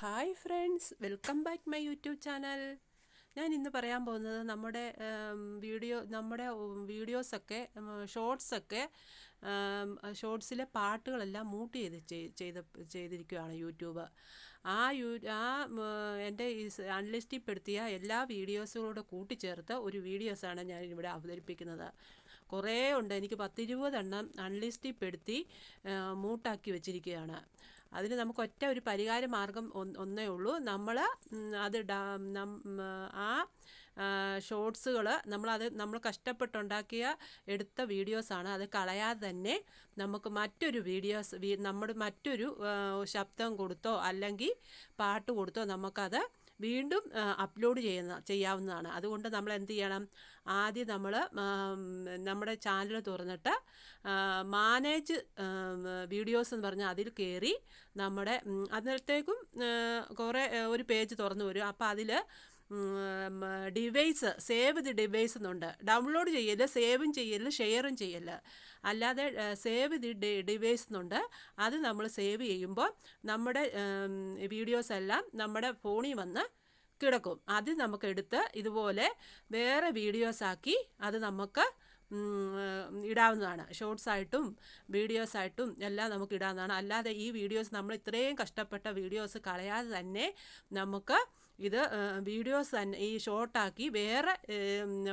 Hi friends welcome back my YouTube channel. ഞാൻ ഇന്ന് പറയാൻ പോകുന്നത് നമ്മുടെ വീഡിയോ നമ്മുടെ വീഡിയോസൊക്കെ ഷോർട്സൊക്കെ ഷോർട്സിലെ പാട്ടുകളെല്ലാം മൂട്ട് ചെയ്ത് ചെയ്ത് ചെയ്തിരിക്കുകയാണ് യൂട്യൂബ്. ആ യൂ ആ എന്റെ ഈ അൺലിസ്റ്റിൽപ്പെടുത്തിയ എല്ലാ വീഡിയോസുകളോട് കൂട്ടിച്ചേർത്ത് ഒരു വീഡിയോസാണ് ഞാൻ ഇവിടെ അവതരിപ്പിക്കുന്നത്. കുറേ ഉണ്ട് എനിക്ക് പത്തിരുപതെണ്ണം അൺലിസ്റ്റിൽപ്പെടുത്തി മൂട്ടാക്കി വെച്ചിരിക്കുകയാണ്. അതിന് നമുക്ക് ഒറ്റ ഒരു പരിഹാര മാർഗം ഒന്നേ ഉള്ളൂ. നമ്മൾ അത് ആ ഷോർട്സുകൾ നമ്മളത് നമ്മൾ കഷ്ടപ്പെട്ടുണ്ടാക്കിയ എടുത്ത വീഡിയോസാണ്. അത് കളയാതെ തന്നെ നമുക്ക് മറ്റൊരു വീഡിയോസ് നമ്മുടെ മറ്റൊരു ശബ്ദം കൊടുത്തോ അല്ലെങ്കിൽ പാട്ട് കൊടുത്തോ നമുക്കത് വീണ്ടും അപ്ലോഡ് ചെയ്യുന്ന ചെയ്യാവുന്നതാണ്. അതുകൊണ്ട് നമ്മൾ എന്ത് ചെയ്യണം? ആദ്യം നമ്മൾ നമ്മുടെ ചാനൽ തുറന്നിട്ട് മാനേജ് വീഡിയോസ് എന്ന് പറഞ്ഞാൽ അതിൽ കയറി നമ്മുടെ അന്നേരത്തേക്കും കുറേ ഒരു പേജ് തുറന്നു വരും. അപ്പോൾ അതിൽ ഡിവൈസ് സേവ് ദി ഡിവൈസ് എന്നുണ്ട്. ഡൗൺലോഡ് ചെയ്യൽ സേവും ചെയ്യൽ ഷെയറും ചെയ്യൽ. അല്ലാതെ സേവ് ദി ഡിവൈസ് എന്നുണ്ട്. അത് നമ്മൾ സേവ് ചെയ്യുമ്പോൾ നമ്മുടെ വീഡിയോസ് എല്ലാം നമ്മുടെ ഫോണിൽ വന്ന് കിടക്കും. അത് നമുക്ക് എടുത്ത് ഇതുപോലെ വേറെ വീഡിയോസാക്കി അത് നമുക്ക് ഇടാവുന്നതാണ്. ഷോർട്സ് ആയിട്ടും വീഡിയോസ് ആയിട്ടും എല്ലാം നമുക്ക് ഇടാവുന്നതാണ്. അല്ലാതെ ഈ വീഡിയോസ് നമ്മൾ ഇത്രയും കഷ്ടപ്പെട്ട വീഡിയോസ് കളയാതെ തന്നെ നമുക്ക് ഇത് വീഡിയോസ് തന്നെ ഈ ഷോർട്ടാക്കി വേറെ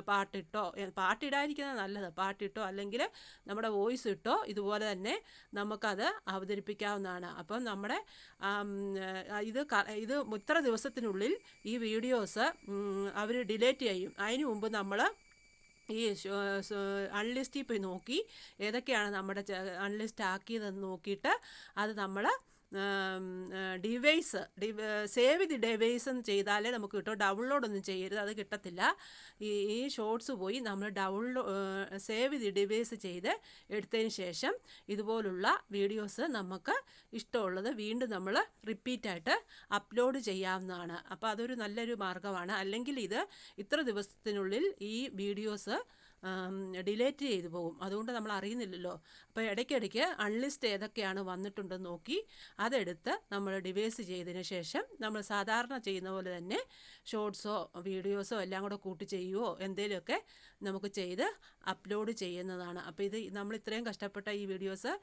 പാട്ടിട്ടോ പാട്ടിടാതിരിക്കുന്നത് നല്ലത്. പാട്ടിട്ടോ അല്ലെങ്കിൽ നമ്മുടെ വോയിസ് ഇട്ടോ ഇതുപോലെ തന്നെ നമുക്കത് അവതരിപ്പിക്കാവുന്നതാണ്. അപ്പം നമ്മുടെ ഇത് ഇത് ഇത്ര ദിവസത്തിനുള്ളിൽ ഈ വീഡിയോസ് അവർ ഡിലേറ്റ് ചെയ്യും. അതിന് മുമ്പ് നമ്മൾ ഈ അൺലിസ്റ്റിൽ പോയി നോക്കി ഏതൊക്കെയാണ് നമ്മുടെ അൺലിസ്റ്റ് ആക്കിയതെന്ന് നോക്കിയിട്ട് അത് നമ്മൾ ഡിവൈസ് സേവ് ദി ഡിവൈസ് എന്ന് ചെയ്താലേ നമുക്ക് കിട്ടും. ഡൗൺലോഡ് ഒന്നും ചെയ്യരുത് അത് കിട്ടത്തില്ല. ഈ ഈ ഷോർട്സ് പോയി നമ്മൾ ഡൗൺലോഡ് സേവ് ദി ഡിവൈസ് ചെയ്ത് എടുത്തതിന് ശേഷം ഇതുപോലുള്ള വീഡിയോസ് നമുക്ക് ഇഷ്ടമുള്ളത് വീണ്ടും നമ്മൾ റിപ്പീറ്റായിട്ട് അപ്ലോഡ് ചെയ്യാവുന്നതാണ്. അപ്പോൾ അതൊരു നല്ലൊരു മാർഗമാണ്. അല്ലെങ്കിൽ ഇത് ഇത്ര ദിവസത്തിനുള്ളിൽ ഈ വീഡിയോസ് ഡിലേറ്റ് ചെയ്തു പോകും. അതുകൊണ്ട് നമ്മൾ അറിയുന്നില്ലല്ലോ. അപ്പോൾ ഇടയ്ക്കിടയ്ക്ക് അൺലിസ്റ്റ് ഏതൊക്കെയാണ് വന്നിട്ടുണ്ടെന്ന് നോക്കി അതെടുത്ത് നമ്മൾ ഡിവൈസ് ചെയ്തതിന് ശേഷം നമ്മൾ സാധാരണ ചെയ്യുന്ന പോലെ തന്നെ ഷോർട്സോ വീഡിയോസോ എല്ലാം കൂടെ കൂട്ടി ചെയ്യുവോ എന്തെങ്കിലുമൊക്കെ നമുക്ക് ചെയ്ത് അപ്ലോഡ് ചെയ്യുന്നതാണ്. അപ്പോൾ ഇത് നമ്മൾ ഇത്രയും കഷ്ടപ്പെട്ട ഈ വീഡിയോസ്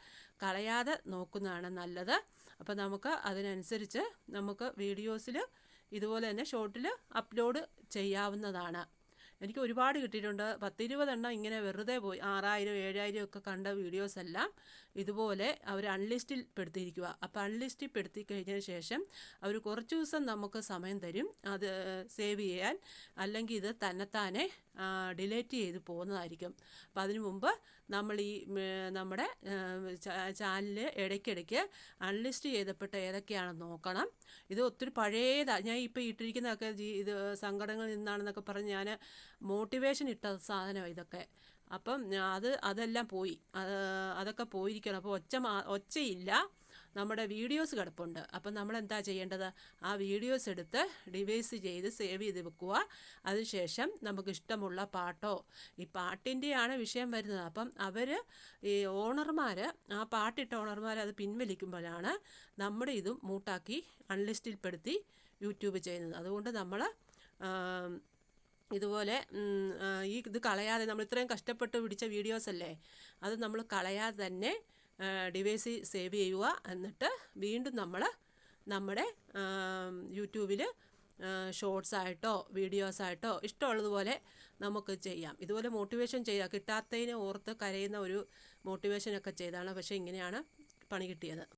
കളയാതെ നോക്കുന്നതാണ് നല്ലത്. അപ്പോൾ നമുക്ക് അതിനനുസരിച്ച് നമുക്ക് വീഡിയോസിൽ ഇതുപോലെ തന്നെ ഷോർട്ടിൽ അപ്ലോഡ് ചെയ്യാവുന്നതാണ്. എനിക്ക് ഒരുപാട് കിട്ടിയിട്ടുണ്ട്. പത്തിരുപതെണ്ണം ഇങ്ങനെ വെറുതെ പോയി. ആറായിരം ഏഴായിരം ഒക്കെ കണ്ട വീഡിയോസ് എല്ലാം ഇതുപോലെ അവർ അൺലിസ്റ്റിൽ പെടുത്തിയിരിക്കുക അപ്പോൾ അൺലിസ്റ്റിൽ പെടുത്തി കഴിഞ്ഞതിന് ശേഷം അവർ കുറച്ച് ദിവസം നമുക്ക് സമയം തരും. അത് സേവ് ചെയ്യാൻ. അല്ലെങ്കിൽ ഇത് തന്നെത്താനെ ഡിലേറ്റ് ചെയ്ത് പോകുന്നതായിരിക്കും. അപ്പോൾ അതിനു മുമ്പ് നമ്മൾ ഈ നമ്മുടെ ചാനലിൽ ഇടയ്ക്കിടയ്ക്ക് അൺലിസ്റ്റ് ചെയ്തപ്പെട്ട ഏതൊക്കെയാണെന്ന് നോക്കണം. ഇത് ഒത്തിരി പഴയതാണ് ഞാൻ ഇപ്പോൾ ഇട്ടിരിക്കുന്നതൊക്കെ ഇത് സങ്കടങ്ങളിൽ നിന്നാണെന്നൊക്കെ പറഞ്ഞ് ഞാൻ മോട്ടിവേഷൻ ഇട്ട സാധനം ഇതൊക്കെ. അപ്പം അത് അതെല്ലാം പോയി. അതൊക്കെ പോയിരിക്കണം. അപ്പോൾ ഒച്ച ഒച്ചയില്ല. നമ്മുടെ വീഡിയോസ് കിടപ്പുണ്ട്. അപ്പം നമ്മൾ എന്താ ചെയ്യേണ്ടത്? ആ വീഡിയോസ് എടുത്ത് ഡിവൈസ് ചെയ്ത് സേവ് ചെയ്ത് വെക്കുക. അതിനുശേഷം നമുക്ക് ഇഷ്ടമുള്ള പാട്ടോ ഈ പാട്ടിന്റെയാണ് വിഷയം വരുന്നത്. അപ്പം അവർ ഈ ഓണർമാർ ആ പാട്ടിട്ട ഓണർമാർ അത് പിൻവലിക്കുമ്പോഴാണ് നമ്മുടെ ഇതും മൂട്ടാക്കി അൺലിസ്റ്റിൽപ്പെടുത്തി യൂട്യൂബ് ചെയ്യുന്നത്. അതുകൊണ്ട് നമ്മൾ ഇതുപോലെ ഈ ഇത് കളയാതെ നമ്മൾ ഇത്രയും കഷ്ടപ്പെട്ട് പിടിച്ച വീഡിയോസ് അല്ലേ അത് നമ്മൾ കളയാതെ തന്നെ ഡിവൈസ് സേവ് ചെയ്യുക. എന്നിട്ട് വീണ്ടും നമ്മൾ നമ്മുടെ യൂട്യൂബിൽ ഷോർട്സ് ആയിട്ടോ വീഡിയോസ് ആയിട്ടോ ഇഷ്ടമുള്ളതുപോലെ നമുക്ക് ചെയ്യാം. ഇതുപോലെ മോട്ടിവേഷൻ ചെയ്യുക കിട്ടാത്തതിനെ ഓർത്ത് കരയുന്ന ഒരു മോട്ടിവേഷനൊക്കെ ചെയ്താണ്. പക്ഷേ ഇങ്ങനെയാണ് പണി കിട്ടിയത്.